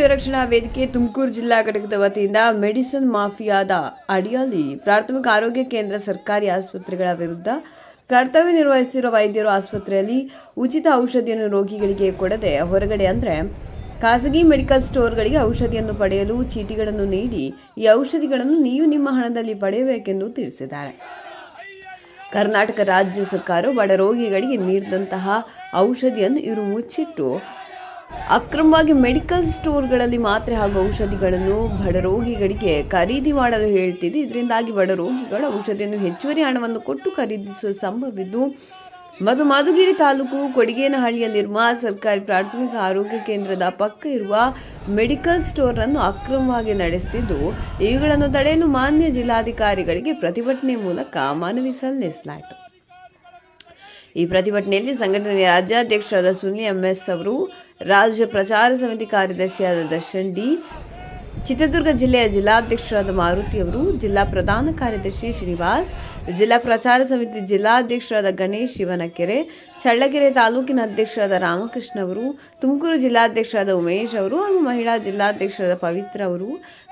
ವಿರಕ್ಷಣಾ ವೇದಿಕೆ ತುಮಕೂರು ಜಿಲ್ಲಾ ಘಟಕದ ವತಿಯಿಂದ ಮೆಡಿಸಿನ್ ಮಾಫಿಯಾದ ಅಡಿಯಲ್ಲಿ ಪ್ರಾಥಮಿಕ ಆರೋಗ್ಯ ಕೇಂದ್ರ ಸರ್ಕಾರಿ ಆಸ್ಪತ್ರೆಗಳ ವಿರುದ್ಧ ಕರ್ತವ್ಯ ನಿರ್ವಹಿಸುತ್ತಿರುವ ವೈದ್ಯರು ಆಸ್ಪತ್ರೆಯಲ್ಲಿ ಉಚಿತ ಔಷಧಿಯನ್ನು ರೋಗಿಗಳಿಗೆ ಕೊಡದೆ ಹೊರಗಡೆ ಅಂದರೆ ಖಾಸಗಿ ಮೆಡಿಕಲ್ ಸ್ಟೋರ್ಗಳಿಗೆ ಔಷಧಿಯನ್ನು ಪಡೆಯಲು ಚೀಟಿಗಳನ್ನು ನೀಡಿ ಈ ಔಷಧಿಗಳನ್ನು ನೀವು ನಿಮ್ಮ ಹಣದಲ್ಲಿ ಪಡೆಯಬೇಕೆಂದು ತಿಳಿಸಿದ್ದಾರೆ. ಕರ್ನಾಟಕ ರಾಜ್ಯ ಸರ್ಕಾರವು ಬಡ ರೋಗಿಗಳಿಗೆ ನೀಡಿದಂತಹ ಔಷಧಿಯನ್ನು ಇವರು ಮುಚ್ಚಿಟ್ಟು ಅಕ್ರಮವಾಗಿ ಮೆಡಿಕಲ್ ಸ್ಟೋರ್ಗಳಲ್ಲಿ ಮಾತ್ರೆ ಹಾಗೂ ಔಷಧಿಗಳನ್ನು ಬಡ ರೋಗಿಗಳಿಗೆ ಖರೀದಿ ಮಾಡಲು ಹೇಳ್ತಿದ್ದು. ಇದರಿಂದಾಗಿ ಬಡ ರೋಗಿಗಳು ಔಷಧಿಯನ್ನು ಹೆಚ್ಚುವರಿ ಹಣವನ್ನು ಕೊಟ್ಟು ಖರೀದಿಸುವ ಸಂಭವಿದ್ದು ಮಧು ಮಧುಗಿರಿ ತಾಲೂಕು ಕೊಡಿಗೇನಹಳ್ಳಿಯಲ್ಲಿರುವ ಸರ್ಕಾರಿ ಪ್ರಾಥಮಿಕ ಆರೋಗ್ಯ ಕೇಂದ್ರದ ಪಕ್ಕ ಇರುವ ಮೆಡಿಕಲ್ ಸ್ಟೋರ್ ಅನ್ನು ಅಕ್ರಮವಾಗಿ ನಡೆಸುತ್ತಿದ್ದು ಇವುಗಳನ್ನು ತಡೆಯಲು ಮಾನ್ಯ ಜಿಲ್ಲಾಧಿಕಾರಿಗಳಿಗೆ ಪ್ರತಿಭಟನೆ ಮೂಲಕ ಮನವಿ ಸಲ್ಲಿಸಲಾಯಿತು. ಈ ಪ್ರತಿಭಟನೆಯಲ್ಲಿ ಸಂಘಟನೆಯ ರಾಜ್ಯಾಧ್ಯಕ್ಷರಾದ ಸುನಿ ಎಂಎಸ್ ಅವರು ರಾಜ್ಯ ಪ್ರಚಾರ ಸಮಿತಿ ಕಾರ್ಯದರ್ಶಿಯಾದ ದರ್ಶನ್ ಡಿ. ಚಿತ್ರದುರ್ಗ ಜಿಲ್ಲೆಯ ಜಿಲ್ಲಾಧ್ಯಕ್ಷರಾದ ಮಾರುತಿ ಅವರು, ಜಿಲ್ಲಾ ಪ್ರಧಾನ ಕಾರ್ಯದರ್ಶಿ ಶ್ರೀನಿವಾಸ್, ಜಿಲ್ಲಾ ಪ್ರಚಾರ ಸಮಿತಿ ಜಿಲ್ಲಾಧ್ಯಕ್ಷರಾದ ಗಣೇಶ್ ಶಿವನಕೆರೆ ಚಳ್ಳಕೆರೆ ತಾಲೂಕಿನ ಅಧ್ಯಕ್ಷರಾದ ರಾಮಕೃಷ್ಣ ಅವರು, ತುಮಕೂರು ಜಿಲ್ಲಾಧ್ಯಕ್ಷರಾದ ಉಮೇಶ್ ಅವರು ಹಾಗೂ ಮಹಿಳಾ ಜಿಲ್ಲಾಧ್ಯಕ್ಷರಾದ ಪವಿತ್ರ ಅವರು,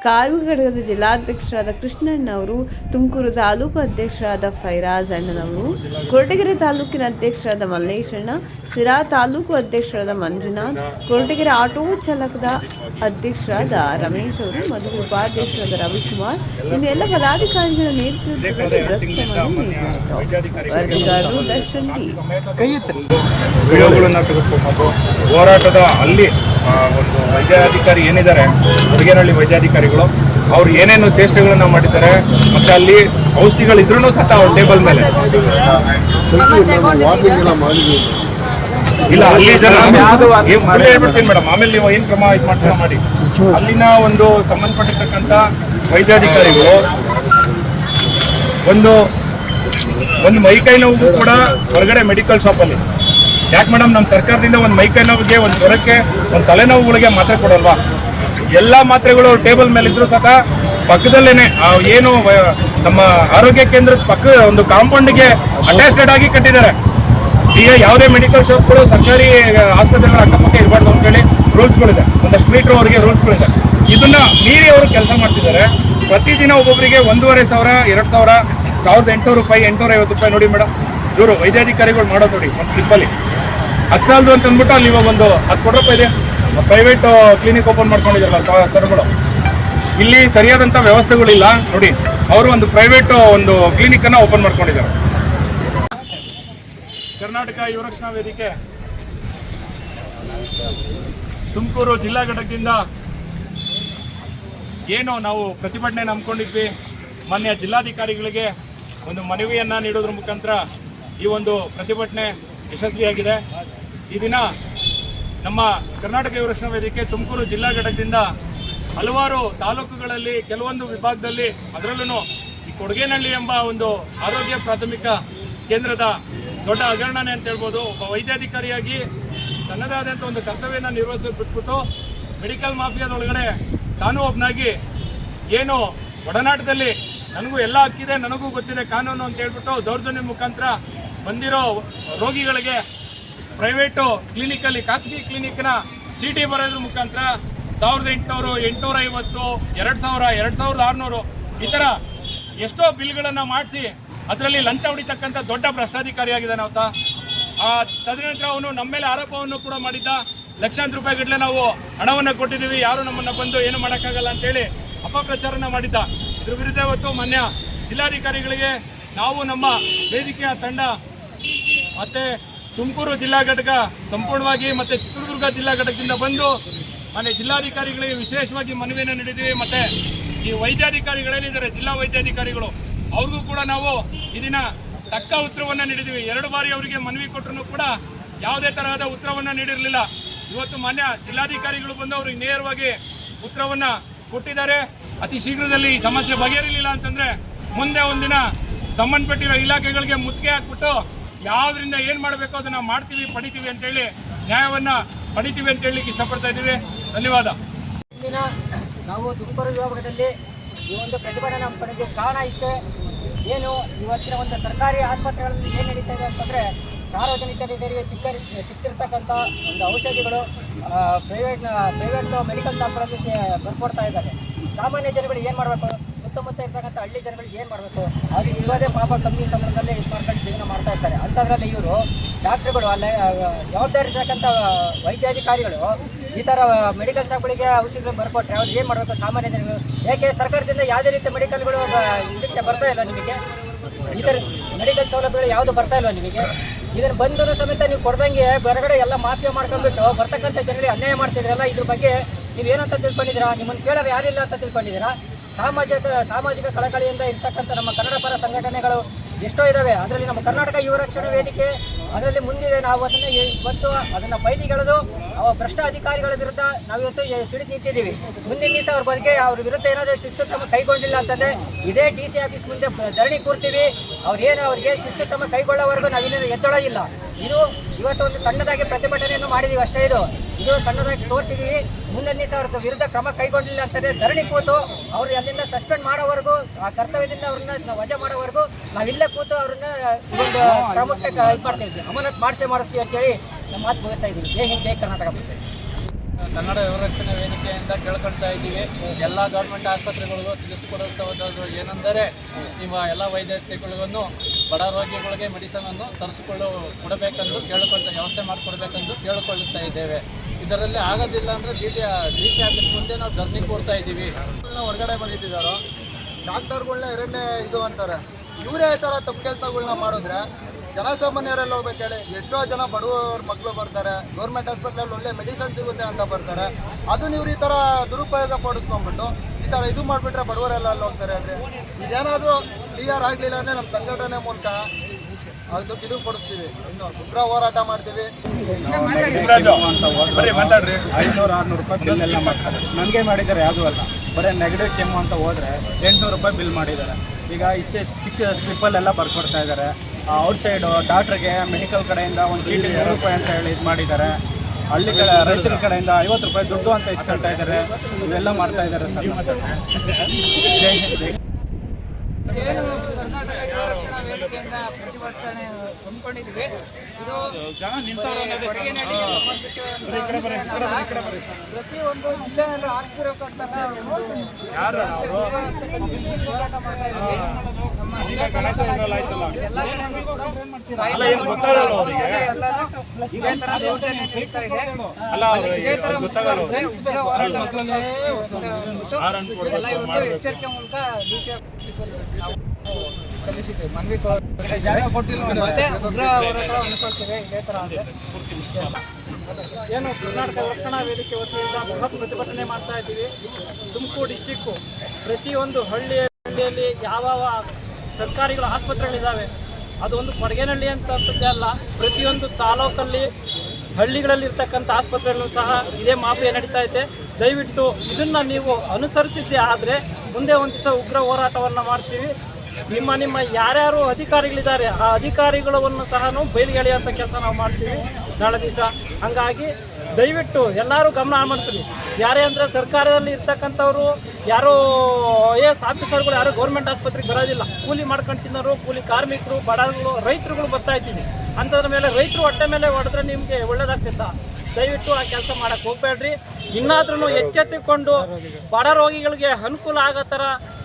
ಕಾರ್ಮಿಕ ಘಟಕದ ಜಿಲ್ಲಾಧ್ಯಕ್ಷರಾದ ಕೃಷ್ಣಣ್ಣ ಅವರು, ತುಮಕೂರು ತಾಲೂಕು ಅಧ್ಯಕ್ಷರಾದ ಫೈರಾಜ್ ಅಣ್ಣನವರು, ಕೊರಟಗೆರೆ ತಾಲೂಕಿನ ಅಧ್ಯಕ್ಷರಾದ ಮಲ್ಲೇಶಣ್ಣ ಸಿರಾ ತಾಲೂಕು ಅಧ್ಯಕ್ಷರಾದ ಮಂಜುನಾಥ್, ಕೊರಟಗೆರೆ ಆಟೋ ಚಾಲಕದ ಅಧ್ಯಕ್ಷರಾದ ರಮೇಶ್ ಅವರು ಮತ್ತು ಉಪಾಧ್ಯಕ್ಷರಾದ ರವಿಕುಮಾರ್, ಇನ್ನೆಲ್ಲ ಪದಾಧಿಕಾರಿಗಳ ನೇತೃತ್ವದಲ್ಲಿ ದರ್ಶನ್ ವಿಡಿಯೋಗಳನ್ನ ತೆಗೆದುಕೊಂಡು ಹೋರಾಟದ ಅಲ್ಲಿ ಒಂದು ವೈದ್ಯಾಧಿಕಾರಿ ಏನಿದ್ದಾರೆ ಹುಡುಗೇನಹಳ್ಳಿ ವೈದ್ಯಾಧಿಕಾರಿಗಳು ಅವ್ರು ಏನೇನು ಚೇಷ್ಟೆಗಳನ್ನ ಮಾಡಿದ್ದಾರೆ ಮತ್ತೆ ಅಲ್ಲಿ ಔಷಧಿಗಳಿದ್ರೂ ಸಹ ಅವ್ರ ಟೇಬಲ್ ಮೇಲೆ. ಇಲ್ಲ ಅಲ್ಲಿ ಜನ ಹೇಳ್ಬಿಡ್ತೀನಿ ಮೇಡಮ್. ಆಮೇಲೆ ನೀವು ಏನ್ ಕ್ರಮ ಇದು ಮಾಡ್ಸೋಣ ಮಾಡಿ. ಅಲ್ಲಿನ ಒಂದು ಸಂಬಂಧಪಟ್ಟಿರ್ತಕ್ಕಂಥ ವೈದ್ಯಾಧಿಕಾರಿಗಳು ಒಂದು ಒಂದು ಮೈಕೈ ನೋವು ಕೂಡ ಹೊರಗಡೆ ಮೆಡಿಕಲ್ ಶಾಪಲ್ಲಿ ಯಾಕೆ ಮೇಡಮ್ ನಮ್ಮ ಸರ್ಕಾರದಿಂದ ಒಂದು ಮೈಕೈ ನೋವಿಗೆ, ಒಂದು ಜ್ವರಕ್ಕೆ, ಒಂದು ತಲೆನೋವುಗಳಿಗೆ ಮಾತ್ರೆ ಕೊಡಲ್ವಾ? ಎಲ್ಲ ಮಾತ್ರೆಗಳು ಟೇಬಲ್ ಮೇಲೆ ಇದ್ರು ಸಹ ಪಕ್ಕದಲ್ಲೇನೆ ಏನು ನಮ್ಮ ಆರೋಗ್ಯ ಕೇಂದ್ರದ ಪಕ್ಕ, ಒಂದು ಕಾಂಪೌಂಡ್ಗೆ ಅಟ್ಯಾಚ್ಡ್ ಆಗಿ ಕಟ್ಟಿದ್ದಾರೆ. ಈಗ ಯಾವುದೇ ಮೆಡಿಕಲ್ ಶಾಪ್ಗಳು ಸರ್ಕಾರಿ ಆಸ್ಪತ್ರೆಗಳ ಅಕ್ಕಪಕ್ಕ ಇರಬಾರ್ದು ಅಂತೇಳಿ ರೂಲ್ಸ್ಗಳಿದೆ. ಒಂದಷ್ಟು ಮೀಟರ್ ಅವರಿಗೆ ರೂಲ್ಸ್ಗಳಿದೆ. ಇದನ್ನ ಮೀರಿ ಅವರು ಕೆಲಸ ಮಾಡ್ತಿದ್ದಾರೆ. ಪ್ರತಿದಿನ ಒಬ್ಬೊಬ್ಬರಿಗೆ ಒಂದೂವರೆ ಸಾವಿರ, ಎರಡು ಸಾವಿರ ಸಾವಿರದ ಎಂಟುನೂರು ರೂಪಾಯಿ ಎಂಟುನೂರ ಐವತ್ತು ರೂಪಾಯಿ ನೋಡಿ ಮೇಡಮ್. ಇವರು ವೈದ್ಯಾಧಿಕಾರಿಗಳು ಮಾಡೋದು ನೋಡಿ, ಒಂದು ಸ್ಲಿಪ್ಪಲ್ಲಿ ಹತ್ತು ಸಾಲದು ಅಂತ ಅಂದ್ಬಿಟ್ಟು ಅಲ್ಲಿ ಇವಾಗ ಒಂದು ಹತ್ತು ಕೋಟಿ ರೂಪಾಯಿ ಇದೆ. ಪ್ರೈವೇಟ್ ಕ್ಲಿನಿಕ್ ಓಪನ್ ಮಾಡ್ಕೊಂಡಿದ್ದಾರಲ್ಲ ಸರ್ಗಳು ಇಲ್ಲಿ ಸರಿಯಾದಂಥ ವ್ಯವಸ್ಥೆಗಳಿಲ್ಲ. ನೋಡಿ, ಅವರು ಒಂದು ಪ್ರೈವೇಟ್ ಒಂದು ಕ್ಲಿನಿಕನ್ನು ಓಪನ್ ಮಾಡ್ಕೊಂಡಿದ್ದಾರೆ. ಕರ್ನಾಟಕ ಯುವರಕ್ಷಣಾ ವೇದಿಕೆ. ತುಮಕೂರು ಜಿಲ್ಲಾ ಘಟಕದಿಂದ ಏನು ನಾವು ಪ್ರತಿಭಟನೆ ನಂಬ್ಕೊಂಡಿದ್ವಿ. ಮಾನ್ಯ ಜಿಲ್ಲಾಧಿಕಾರಿಗಳಿಗೆ ಒಂದು ಮನವಿಯನ್ನು ನೀಡೋದ್ರ ಮುಖಾಂತರ ಈ ಒಂದು ಪ್ರತಿಭಟನೆ ಯಶಸ್ವಿಯಾಗಿದೆ. ಈ ದಿನ ನಮ್ಮ ಕರ್ನಾಟಕ ಯುವರಕ್ಷಣಾ ವೇದಿಕೆ ತುಮಕೂರು ಜಿಲ್ಲಾ ಘಟಕದಿಂದ ಹಲವಾರು ತಾಲೂಕುಗಳಲ್ಲಿ ಕೆಲವೊಂದು ವಿಭಾಗದಲ್ಲಿ ಅದರಲ್ಲೂ ಈ ಕೊಡಗೇನಹಳ್ಳಿ ಎಂಬ ಒಂದು ಆರೋಗ್ಯ ಪ್ರಾಥಮಿಕ ಕೇಂದ್ರದ ದೊಡ್ಡ ಹಗರಣನೆ ಅಂತ ಹೇಳ್ಬೋದು. ಒಬ್ಬ ವೈದ್ಯಾಧಿಕಾರಿಯಾಗಿ ತನ್ನದಾದಂಥ ಒಂದು ಕರ್ತವ್ಯನ ನಿರ್ವಹಿಸೋದು ಬಿಟ್ಬಿಟ್ಟು ಮೆಡಿಕಲ್ ಮಾಫಿಯಾದೊಳಗಡೆ ತಾನೂ ಒಬ್ಬನಾಗಿ ಏನು ಒಡನಾಟದಲ್ಲಿ ನನಗೂ ಎಲ್ಲ ಹಕ್ಕಿದೆ, ನನಗೂ ಗೊತ್ತಿದೆ, ಕಾನೂನು ಅಂತ ಹೇಳ್ಬಿಟ್ಟು ದೌರ್ಜನ್ಯ ಮುಖಾಂತರ ಬಂದಿರೋ ರೋಗಿಗಳಿಗೆ ಪ್ರೈವೇಟು ಕ್ಲಿನಿಕಲ್ಲಿ, ಖಾಸಗಿ ಕ್ಲಿನಿಕ್ನ ಚೀಟಿ ಬರೋದ್ರ ಮುಖಾಂತರ ಸಾವಿರದ ಎಂಟುನೂರು ಎಂಟುನೂರ ಐವತ್ತು ಎರಡು ಸಾವಿರ, ಎರಡು ಸಾವಿರದ ಆರುನೂರು ಈ ಥರ ಎಷ್ಟೋ ಬಿಲ್ಗಳನ್ನು ಮಾಡಿಸಿ ಅದರಲ್ಲಿ ಲಂಚ ಹೊಡಿತಕ್ಕಂಥ ದೊಡ್ಡ ಭ್ರಷ್ಟಾಧಿಕಾರಿಯಾಗಿದ್ದಾನೆ ಆತ ಆ ತದನಂತರ ಅವನು ನಮ್ಮ ಮೇಲೆ ಆರೋಪವನ್ನು ಕೂಡ ಮಾಡಿದ್ದ. ಲಕ್ಷಾಂತರ ರೂಪಾಯಿಗಟ್ಟಲೆ ನಾವು ಹಣವನ್ನು ಕೊಟ್ಟಿದ್ದೀವಿ, ಯಾರು ನಮ್ಮನ್ನು ಬಂದು ಏನು ಮಾಡೋಕ್ಕಾಗಲ್ಲ ಅಂತೇಳಿ ಅಪಪ್ರಚಾರನ ಮಾಡಿದ್ದ. ಇದ್ರ ವಿರುದ್ಧ ಇವತ್ತು ಮಾನ್ಯ ಜಿಲ್ಲಾಧಿಕಾರಿಗಳಿಗೆ ನಾವು ನಮ್ಮ ವೇದಿಕೆಯ ತಂಡ ಮತ್ತೆ ತುಮಕೂರು ಜಿಲ್ಲಾ ಘಟಕ ಸಂಪೂರ್ಣವಾಗಿ ಮತ್ತೆ ಚಿತ್ರದುರ್ಗ ಜಿಲ್ಲಾ ಘಟಕದಿಂದ ಬಂದು ಮನೆ ಜಿಲ್ಲಾಧಿಕಾರಿಗಳಿಗೆ ವಿಶೇಷವಾಗಿ ಮನವಿಯನ್ನು ನೀಡಿದ್ದೀವಿ. ಮತ್ತೆ ಈ ವೈದ್ಯಾಧಿಕಾರಿಗಳೇನಿದ್ದಾರೆ, ಜಿಲ್ಲಾ ವೈದ್ಯಾಧಿಕಾರಿಗಳು, ಅವ್ರಿಗೂ ಕೂಡ ನಾವು ಇದನ್ನ ತಕ್ಕ ಉತ್ತರವನ್ನು ನೀಡಿದ್ದೀವಿ. ಎರಡು ಬಾರಿ ಅವರಿಗೆ ಮನವಿ ಕೊಟ್ಟರು ಕೂಡ ಯಾವುದೇ ತರಹದ ಉತ್ತರವನ್ನು ನೀಡಿರಲಿಲ್ಲ. ಇವತ್ತು ಮಾನ್ಯ ಜಿಲ್ಲಾಧಿಕಾರಿಗಳು ಬಂದು ಅವ್ರಿಗೆ ನೇರವಾಗಿ ಉತ್ತರವನ್ನ ಕೊಟ್ಟಿದ್ದಾರೆ. ಅತಿ ಶೀಘ್ರದಲ್ಲಿ ಈ ಸಮಸ್ಯೆ ಬಗೆಹರಿಲಿಲ್ಲ ಅಂತಂದ್ರೆ ಮುಂದೆ ಒಂದಿನ ಸಂಬಂಧಪಟ್ಟಿರೋ ಇಲಾಖೆಗಳಿಗೆ ಮುತ್ತಿಗೆ ಹಾಕ್ಬಿಟ್ಟು ಯಾವ್ದ್ರಿಂದ ಏನ್ ಮಾಡಬೇಕು ಅದನ್ನ ಮಾಡ್ತೀವಿ, ಪಡಿತೀವಿ ಅಂತೇಳಿ ನ್ಯಾಯವನ್ನ ಪಡಿತೀವಿ ಅಂತ ಹೇಳಲಿಕ್ಕೆ ಇಷ್ಟಪಡ್ತಾ ಇದ್ದೀವಿ. ಧನ್ಯವಾದ. ಇಂದಿನ ನಾವು ತುಮಕೂರು ವಿಭಾಗದಲ್ಲಿ ಈ ಒಂದು ಪ್ರತಿಭಟನೆ ಪಡೆದ ಕಾರಣ ಇಷ್ಟೇ. ಏನು ಇವತ್ತಿನ ಒಂದು ಸರ್ಕಾರಿ ಆಸ್ಪತ್ರೆಗಳಲ್ಲಿ ಏನು ನಡೀತಾ ಇದೆ ಅಂತಂದರೆ ಸಾರ್ವಜನಿಕರಿಗೆ ಸಿಕ್ಕ ಸಿಕ್ಕಿರ್ತಕ್ಕಂಥ ಒಂದು ಔಷಧಿಗಳು ಪ್ರೈವೇಟ್ ಪ್ರೈವೇಟ್ ಮೆಡಿಕಲ್ ಶಾಪ್ಗಳಲ್ಲಿ ಬರ್ಕೊಡ್ತಾ ಇದ್ದಾರೆ. ಸಾಮಾನ್ಯ ಜನಗಳು ಏನು ಮಾಡಬೇಕು? ಸುತ್ತಮುತ್ತ ಇರ್ತಕ್ಕಂಥ ಹಳ್ಳಿ ಜನಗಳು ಏನು ಮಾಡಬೇಕು? ಅವ್ರಿಗೆ ಸಿಗೋದೇ ಪಾಪ ಕಮ್ಮಿ ಸಂದರ್ಭದಲ್ಲಿ ಇದು ಮಾಡ್ಕೊಂಡು ಜೀವನ ಮಾಡ್ತಾ ಇರ್ತಾರೆ ಅಂಥದ್ರಲ್ಲಿ ಇವರು ಡಾಕ್ಟ್ರುಗಳು, ಅಲ್ಲೇ ಜವಾಬ್ದಾರಿ ಇರ್ತಕ್ಕಂಥ ವೈದ್ಯಾಧಿಕಾರಿಗಳು ಈ ಥರ ಮೆಡಿಕಲ್ ಶಾಪ್ಗಳಿಗೆ ಔಷಧಿಗಳು ಬರ್ಕೊಟ್ರೆ ಅವ್ರು ಏನು ಮಾಡಬೇಕು ಸಾಮಾನ್ಯ ಜನಗಳು? ಯಾಕೆ ಸರ್ಕಾರದಿಂದ ಯಾವುದೇ ರೀತಿ ಮೆಡಿಕಲ್ಗಳು ಇದಕ್ಕೆ ಬರ್ತಾ ಇಲ್ಲ ನಿಮಗೆ? ಈ ಥರ ಮೆಡಿಕಲ್ ಸೌಲಭ್ಯಗಳು ಯಾವುದು ಬರ್ತಾ ಇಲ್ಲ ನಿಮಗೆ? ಇದನ್ನು ಬಂದರೂ ಸಮೇತ ನೀವು ಕೊಡ್ದಂಗೆ ಹೊರಗಡೆ ಎಲ್ಲ ಮಾಫಿಯಾ ಮಾಡ್ಕೊಂಡ್ಬಿಟ್ಟು ಬರ್ತಕ್ಕಂಥ ಜನರಿಗೆ ಅನ್ಯಾಯ ಮಾಡ್ತಿದ್ರಲ್ಲ, ಇದ್ರ ಬಗ್ಗೆ ನೀವು ಏನಂತ ತಿಳ್ಕೊಂಡಿದ್ದೀರಾ? ನಿಮ್ಮನ್ನು ಕೇಳೋರು ಯಾರಿಲ್ಲ ಅಂತ ತಿಳ್ಕೊಂಡಿದ್ದೀರಾ? ಸಾಮಾಜಿಕ ಸಾಮಾಜಿಕ ಕಳಕಳಿಯಿಂದ ಇರ್ತಕ್ಕಂಥ ನಮ್ಮ ಕನ್ನಡ ಪರ ಸಂಘಟನೆಗಳು ಎಷ್ಟೋ ಇದ್ದಾವೆ ಅದರಲ್ಲಿ ನಮ್ಮ ಕರ್ನಾಟಕ ಯುವ ರಕ್ಷಣಾ ವೇದಿಕೆ ಅದರಲ್ಲಿ ಮುಂದಿದೆ ನಾವು ಅದನ್ನು ಇವತ್ತು ಅದನ್ನು ಬೈದಿಗೆಳೆದು ಅವ ಭ್ರಷ್ಟ ಅಧಿಕಾರಿಗಳ ವಿರುದ್ಧ ನಾವಿವತ್ತು ಇವತ್ತು ಸಿಡಿದು ನಿಂತಿದ್ದೀವಿ. ಮುಂದಿನ ದಿವಸ ಅವ್ರ ಬಗ್ಗೆ ಅವ್ರ ವಿರುದ್ಧ ಏನಾದರೂ ಶಿಸ್ತು ಕ್ರಮ ಕೈಗೊಂಡಿಲ್ಲ ಅಂತಂದರೆ ಇದೇ ಡಿ ಸಿ ಆಫೀಸ್ ಮುಂದೆ ಧರಣಿ ಕೂರ್ತೀವಿ. ಅವ್ರೇನು ಅವ್ರಿಗೆ ಶಿಸ್ತು ಕ್ರಮ ಕೈಗೊಳ್ಳೋವರೆಗೂ ನಾವಿನ್ನು ಎದ್ದೊಳಗಿಲ್ಲ ಇದು ಇವತ್ತು ಒಂದು ಸಣ್ಣದಾಗಿ ಪ್ರತಿಭಟನೆಯನ್ನು ಮಾಡಿದ್ದೀವಿ ಅಷ್ಟೇ ಇದು. ಇದು ಸಣ್ಣದಾಗಿ ತೋರಿಸಿದ್ದೀವಿ ಮುಂದಿನ ದಿವಸ ಅವ್ರ ವಿರುದ್ಧ ಕ್ರಮ ಕೈಗೊಂಡಿಲ್ಲ ಅಂತಂದರೆ ಧರಣಿ ಕೂತು ಅವ್ರು ಅಲ್ಲಿಂದ ಸಸ್ಪೆಂಡ್ ಮಾಡೋವರೆಗೂ, ಆ ಕರ್ತವ್ಯದಿಂದ ಅವ್ರನ್ನ ವಜಾ ಮಾಡೋವರೆಗೂ ನಾವಿಲ್ಲೇ ಕೂತು ಅವ್ರನ್ನ ಒಂದು ಕ್ರಮಕ್ಕೆ ಇದು ಮಾಡ್ತೀವಿ. ಅಮಾನತ್ ಮಾಡಿಸಿ ಮಾಡಿಸ್ತೀವಿ ಅಂತೇಳಿ ನಮ್ಮ ಮಾತು ಮುಗಿಸ್ತಾ ಇದ್ದೀವಿ. ಜೈ ಹಿಂದ್ ಜೈ ಕರ್ನಾಟಕ ಕನ್ನಡ ವಿವರಕ್ಷಣೆ ವೇದಿಕೆಯಿಂದ ಕೇಳ್ಕೊಳ್ತಾ ಇದ್ದೀವಿ. ಎಲ್ಲ ಗೌರ್ಮೆಂಟ್ ಆಸ್ಪತ್ರೆಗಳಿಗೂ ತಿಳಿಸಿಕೊಡುವಂಥದ್ದು ಏನೆಂದರೆ ನಿಮ್ಮ ಎಲ್ಲ ವೈದ್ಯತೆಗಳಿಗೂ ಬಡ ರೋಗಿಗಳಿಗೆ ಮೆಡಿಸನನ್ನು ತರಿಸಿಕೊಳ್ಳು ಕೊಡಬೇಕೆಂದು ಕೇಳಿಕೊಳ್ತಾ ವ್ಯವಸ್ಥೆ ಮಾಡಿಕೊಡ್ಬೇಕೆಂದು ಕೇಳಿಕೊಳ್ಳುತ್ತಾ ಇದ್ದೇವೆ. ಇದರಲ್ಲಿ ಆಗೋದಿಲ್ಲ ಅಂದರೆ D T D C office ಮುಂದೆ ನಾವು ಧರ್ನಿ ಕೊಡ್ತಾ ಇದ್ದೀವಿ. ಹೊರಗಡೆ ಬಂದಿದ್ದಾರೋ ಡಾಕ್ಟರ್ಗಳನ್ನ ಎರಡನೇ ಇದು ಅಂತಾರೆ. ಇವರೇ ಈ ಥರ ತಪ್ಪು ಕೆಲಸಗಳನ್ನ ಮಾಡಿದ್ರೆ ಜನಸಾಮಾನ್ಯರೆಲ್ಲ ಹೋಗ್ಬೇಕು ಹೇಳಿ. ಎಷ್ಟೋ ಜನ ಬಡವರ ಮಕ್ಕಳು ಬರ್ತಾರೆ. ಗೌರ್ಮೆಂಟ್ ಹಾಸ್ಪಿಟ್ಲಲ್ಲಿ ಒಳ್ಳೆ ಮೆಡಿಸನ್ ಸಿಗುತ್ತೆ ಅಂತ ಬರ್ತಾರೆ. ಅದನ್ನ ನೀವು ಈ ಥರ ದುರುಪಯೋಗ ಪಡಿಸ್ಕೊಂಡ್ಬಿಟ್ಟು ಈ ಥರ ಇದು ಮಾಡಿಬಿಟ್ರೆ ಬಡವರೆಲ್ಲ ಅಲ್ಲಿ ಹೋಗ್ತಾರೆ ಅಂದರೆ ಇದೇನಾದರೂ ಕ್ಲಿಯರ್ ಆಗಲಿಲ್ಲ ಅಂದರೆ ನಮ್ಮ ಸಂಘಟನೆ ಮೂಲಕ ಅದಕ್ಕೆ ಇದು ಕೊಡಿಸ್ತೀವಿ. ಇನ್ನು ಉಗ್ರ ಹೋರಾಟ ಮಾಡ್ತೀವಿ. ಐನೂರು ಆರುನೂರು ರೂಪಾಯಿ ಬಿಲ್ ಎಲ್ಲ ಮಾಡ್ತಾರೆ. ನನಗೆ ಮಾಡಿದ್ದಾರೆ ಯಾವುದೂ ಅಲ್ಲ. ಬರೀ ನೆಗೆಟಿವ್ ಕೆಮ್ಮು ಅಂತ ಹೋದರೆ ಎಂಟುನೂರು ರೂಪಾಯಿ ಬಿಲ್ ಮಾಡಿದ್ದಾರೆ. ಈಗ ಈಚೆ ಚಿಕ್ಕ ಸ್ಲಿಪ್ಪಲ್ಲೆಲ್ಲ ಬರ್ಕೊಡ್ತಾ ಇದ್ದಾರೆ. ಔಟ್ ಸೈಡು ಡಾಕ್ಟ್ರಿಗೆ ಮೆಡಿಕಲ್ ಕಡೆಯಿಂದ ಒಂದು ಚೀಟಿ ನೂರು ರೂಪಾಯಿ ಅಂತ ಹೇಳಿ ಇದು ಮಾಡಿದ್ದಾರೆ. ಹಳ್ಳಿ ಕಡೆ ರೈತರ ಕಡೆಯಿಂದ ಐವತ್ತು ರೂಪಾಯಿ ದುಡ್ಡು ಅಂತ ಇಸ್ಕೊಳ್ತಾ ಇದ್ದಾರೆ. ಇವೆಲ್ಲ ಮಾಡ್ತಾ ಇದ್ದಾರೆ ಸರ್ ಏನು ಕರ್ನಾಟಕ ರಕ್ಷಣಾ ವೇದಿಕೆಯಿಂದ ಪ್ರತಿಭಟನೆ ಹಮ್ಮಿಕೊಂಡಿದ್ವಿ ಇದು ಪ್ರತಿಯೊಂದು ಜಿಲ್ಲೆಯಲ್ಲೂ ಆಗ್ತಿರೋ ಒಂದು ವ್ಯವಸ್ಥೆ, ಮಾಡ್ತಾ ಇದ್ವಿ ಎಚ್ಚರಿಕೆ ಮೂಲಕ ಡಿ ಸಿ ಆಫೀಸಲ್ಲಿ ನಾವು ಸಲ್ಲಿಸಿದ್ದೇವೆ ಮನವಿ ಮತ್ತೆ ಉಗ್ರ ಹೋರಾಟ ಅನ್ಕೊಳ್ತೇವೆ. ಇದೇ ಏನು ಕರ್ನಾಟಕ ರಕ್ಷಣಾ ವೇದಿಕೆ ವತಿಯಿಂದ ಬೃಹತ್ ಪ್ರತಿಭಟನೆ ಮಾಡ್ತಾ ಇದ್ದೀವಿ. ತುಮಕೂರು ಡಿಸ್ಟಿಕ್ಕು ಪ್ರತಿಯೊಂದು ಹಳ್ಳಿ ಹಳ್ಳಿಯಲ್ಲಿ ಯಾವ ಸರ್ಕಾರಿಗಳ ಆಸ್ಪತ್ರೆಗಳಿದ್ದಾವೆ. ಅದು ಒಂದು ಕೊಡಗೇನಹಳ್ಳಿ ಅಂತದ್ದೇ ಅಲ್ಲ, ಪ್ರತಿಯೊಂದು ತಾಲೂಕಲ್ಲಿ, ಹಳ್ಳಿಗಳಲ್ಲಿ ಇರ್ತಕ್ಕಂಥ ಆಸ್ಪತ್ರೆಗಳು ಸಹ ಇದೇ ಮಾಫಿಯಾ ನಡೀತಾ ಇದೆ. ದಯವಿಟ್ಟು ಇದನ್ನು ನೀವು ಅನುಸರಿಸಿದ್ದೇ ಆದರೆ ಮುಂದೆ ಒಂದು ದಿವಸ ಉಗ್ರ ಹೋರಾಟವನ್ನು ಮಾಡ್ತೀವಿ. ನಿಮ್ಮ ನಿಮ್ಮ ಯಾರ್ಯಾರು ಅಧಿಕಾರಿಗಳಿದ್ದಾರೆ, ಆ ಅಧಿಕಾರಿಗಳನ್ನು ಸಹ ನಾವು ಎಳೆಯುವಂಥ ಕೆಲಸ ನಾವು ಮಾಡ್ತೀವಿ. ನಾಳೆ ದಿವಸ ಹಂಗಾಗಿ ದಯವಿಟ್ಟು ಎಲ್ಲರೂ ಗಮನ ಮಾಡಿಸ್ರಿ ಯಾರೇ ಅಂದರೆ ಸರ್ಕಾರದಲ್ಲಿ ಇರ್ತಕ್ಕಂಥವ್ರು, ಯಾರು ಐ ಎಸ್ ಆಫೀಸರ್ಗಳು, ಯಾರು ಗೌರ್ಮೆಂಟ್ ಆಸ್ಪತ್ರೆಗೆ ಬರೋದಿಲ್ಲ. ಕೂಲಿ ಮಾಡ್ಕೊಂಡು ತಿನ್ನೋರು, ಕೂಲಿ ಕಾರ್ಮಿಕರು ಬಡಗಳು ರೈತರುಗಳು ಬರ್ತಾ ಇದ್ದೀವಿ. ಅಂಥದ್ರ ಮೇಲೆ ರೈತರು ಹೊಟ್ಟೆ ಮೇಲೆ ಹೊಡೆದ್ರೆ ನಿಮಗೆ ಒಳ್ಳೇದಾಗ್ತಿತ್ತ ದಯವಿಟ್ಟು ಆ ಕೆಲಸ ಮಾಡಕ್ಕೆ ಹೋಗ್ಬೇಡ್ರಿ. ಇನ್ನಾದ್ರೂ ಎಚ್ಚೆತ್ತುಕೊಂಡು ಬಡ ರೋಗಿಗಳಿಗೆ ಅನುಕೂಲ ಆಗೋ ಥರ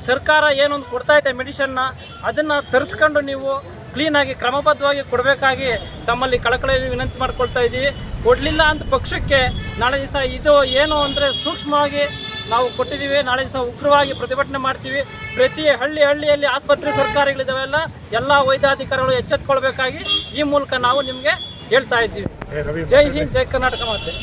ಸರ್ಕಾರ ಏನೊಂದು ಕೊಡ್ತಾ ಇದೆ ಮೆಡಿಷನ್ನ, ಅದನ್ನು ತರಿಸ್ಕೊಂಡು ನೀವು ಕ್ಲೀನಾಗಿ ಕ್ರಮಬದ್ಧವಾಗಿ ಕೊಡಬೇಕಾಗಿ ತಮ್ಮಲ್ಲಿ ಕಳಕಳಿಯಲ್ಲಿ ವಿನಂತಿ ಮಾಡ್ಕೊಳ್ತಾ ಇದ್ದೀವಿ. ಕೊಡಲಿಲ್ಲ ಅಂತ ಪಕ್ಷಕ್ಕೆ ನಾಳೆ ದಿವಸ ಇದು ಏನು ಅಂದರೆ ಸೂಕ್ಷ್ಮವಾಗಿ ನಾವು ಕೊಟ್ಟಿದ್ದೀವಿ. ನಾಳೆ ದಿವಸ ಉಗ್ರವಾಗಿ ಪ್ರತಿಭಟನೆ ಮಾಡ್ತೀವಿ. ಪ್ರತಿ ಹಳ್ಳಿ ಹಳ್ಳಿಯಲ್ಲಿ ಆಸ್ಪತ್ರೆ ಸರ್ಕಾರಿಗಳಿದಾವೆಲ್ಲ ಎಲ್ಲ ವೈದ್ಯಾಧಿಕಾರಿಗಳು ಎಚ್ಚೆತ್ಕೊಳ್ಬೇಕಾಗಿ ಈ ಮೂಲಕ ನಾವು ನಿಮಗೆ ಹೇಳ್ತಾ ಇದ್ದೀವಿ. ಜೈ ಹಿಂದ್ ಜೈ ಕರ್ನಾಟಕ ಮಾತೆ.